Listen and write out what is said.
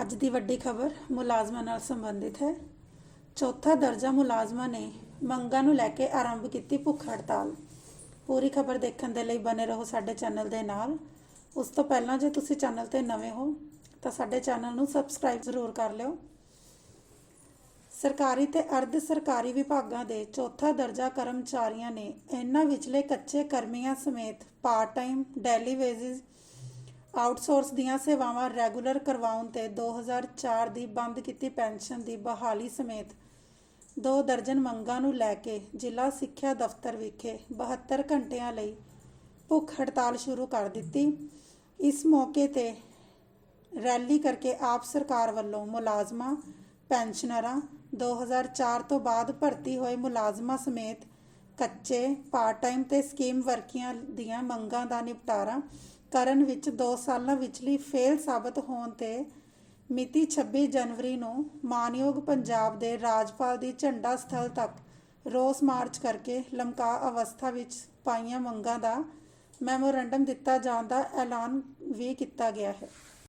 ਅੱਜ ਦੀ ਵੱਡੀ ਖਬਰ ਮੁਲਾਜ਼ਮਾਂ ਨਾਲ ਸੰਬੰਧਿਤ ਹੈ। ਚੌਥਾ ਦਰਜਾ ਮੁਲਾਜ਼ਮਾਂ ਨੇ ਮੰਗਾਂ ਨੂੰ ਲੈ ਕੇ ਆਰੰਭ ਕੀਤੀ ਭੁੱਖ ਹੜਤਾਲ। ਪੂਰੀ ਖਬਰ ਦੇਖਣ ਦੇ ਲਈ ਬਨੇ ਰਹੋ ਸਾਡੇ ਚੈਨਲ ਦੇ ਨਾਲ। ਉਸ ਤੋਂ ਪਹਿਲਾਂ ਜੇ ਤੁਸੀਂ ਚੈਨਲ ਤੇ ਨਵੇਂ ਹੋ, ਤਾਂ ਸਾਡੇ ਚੈਨਲ ਨੂੰ ਸਬਸਕ੍ਰਾਈਬ ਜ਼ਰੂਰ ਕਰ ਲਿਓ। ਸਰਕਾਰੀ ਤੇ ਅਰਧ ਸਰਕਾਰੀ ਵਿਭਾਗਾਂ ਦੇ ਚੌਥਾ ਦਰਜਾ ਕਰਮਚਾਰੀਆਂ ਨੇ ਇਹਨਾਂ ਵਿਚਲੇ ਕੱਚੇ ਕਰਮੀਆਂ ਸਮੇਤ part time daily wages outsource ਦੀਆਂ ਸੇਵਾਵਾਂ ਰੈਗੂਲਰ ਕਰਵਾਉਣ ਤੇ 2004 ਦੀ ਬੰਦ ਕੀਤੀ ਪੈਨਸ਼ਨ ਦੀ ਬਹਾਲੀ ਸਮੇਤ ਦੋ ਦਰਜਨ ਮੰਗਾਂ ਨੂੰ ਲੈ ਕੇ ਜ਼ਿਲ੍ਹਾ ਸਿੱਖਿਆ ਦਫ਼ਤਰ ਵਿਖੇ 72 ਘੰਟਿਆਂ ਲਈ ਭੁੱਖ ਹੜਤਾਲ ਸ਼ੁਰੂ ਕਰ ਦਿੱਤੀ। ਇਸ ਮੌਕੇ ਤੇ ਰੈਲੀ ਕਰਕੇ ਆਪ ਸਰਕਾਰ ਵੱਲੋਂ ਮੁਲਾਜ਼ਮਾਂ, ਪੈਨਸ਼ਨਰਾਂ 2004 ਤੋਂ ਬਾਅਦ ਭਰਤੀ ਹੋਏ ਮੁਲਾਜ਼ਮਾਂ ਸਮੇਤ ਕੱਚੇ ਪਾਰਟ ਟਾਈਮ ਤੇ ਸਕੀਮ ਵਰਕੀਆਂ ਦੀਆਂ ਮੰਗਾਂ ਦਾ ਨਿਪਟਾਰਾ ਕਰਨ ਵਿੱਚ 2 ਸਾਲਾਂ ਵਿਚਲੀ ਫੇਲ ਸਾਬਤ ਹੋਣ ਤੇ ਮਿਤੀ 26 ਜਨਵਰੀ ਨੂੰ ਮਾਨਯੋਗ ਪੰਜਾਬ ਦੇ ਰਾਜਪਾਲ ਦੀ ਝੰਡਾ ਸਥਲ ਤੱਕ ਰੋਸ ਮਾਰਚ ਕਰਕੇ ਲਮਕਾ ਅਵਸਥਾ ਵਿੱਚ ਪਾਈਆਂ ਮੰਗਾਂ ਦਾ ਮੈਮੋਰੰਡਮ ਦਿੱਤਾ ਜਾਣ ਦਾ ਐਲਾਨ ਵੀ ਕੀਤਾ ਗਿਆ ਹੈ।